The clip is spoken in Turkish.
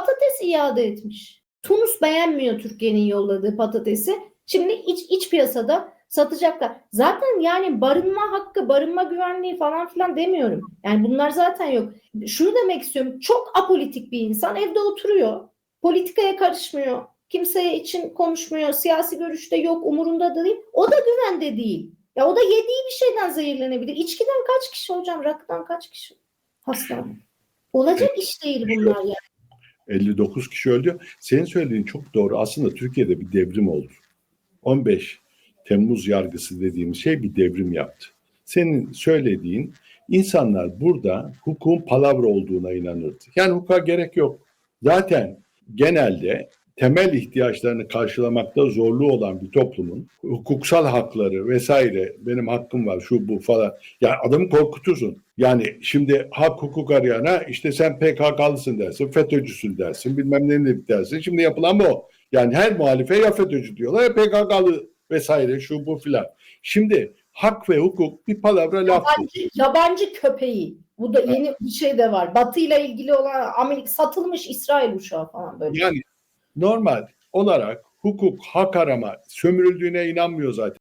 patates iade etmiş. Tunus beğenmiyor Türkiye'nin yolladığı patatesi. Şimdi iç, iç piyasada satacaklar. Zaten yani barınma hakkı, barınma güvenliği falan filan demiyorum. Yani bunlar zaten yok. Şunu demek istiyorum. Çok apolitik bir insan evde oturuyor. Politikaya karışmıyor. Kimseye için konuşmuyor. Siyasi görüşte yok. Umurunda da değil. O da güvende değil. Ya o da yediği bir şeyden zehirlenebilir. İçkiden kaç kişi hocam? Rakıdan kaç kişi hastane? Olacak iş değil bunlar ya. 59 kişi öldü. Senin söylediğin çok doğru. Aslında Türkiye'de bir devrim oldu. 15 Temmuz yargısı dediğimiz şey bir devrim yaptı. Senin söylediğin insanlar burada hukukun palavra olduğuna inanırdı. Yani hukuka gerek yok. Zaten genelde temel ihtiyaçlarını karşılamakta zorluğu olan bir toplumun hukuksal hakları vesaire benim hakkım var şu bu falan. Ya adamı korkutursun. Yani şimdi hak hukuk arayana işte sen PKK'lısın dersin, FETÖ'cüsün dersin, bilmem ne dersin. Şimdi yapılan bu. Yani her muhalife ya FETÖ'cü diyorlar ya PKK'lı vesaire şu bu filan. Şimdi hak ve hukuk bir palavra laf. Yabancı, yabancı köpeği. Bu da yeni bir şey de var. Batı ile ilgili olan Amerika satılmış İsrail uçağı falan böyle. Yani normal olarak hukuk, hak arama sömürüldüğüne inanmıyor zaten.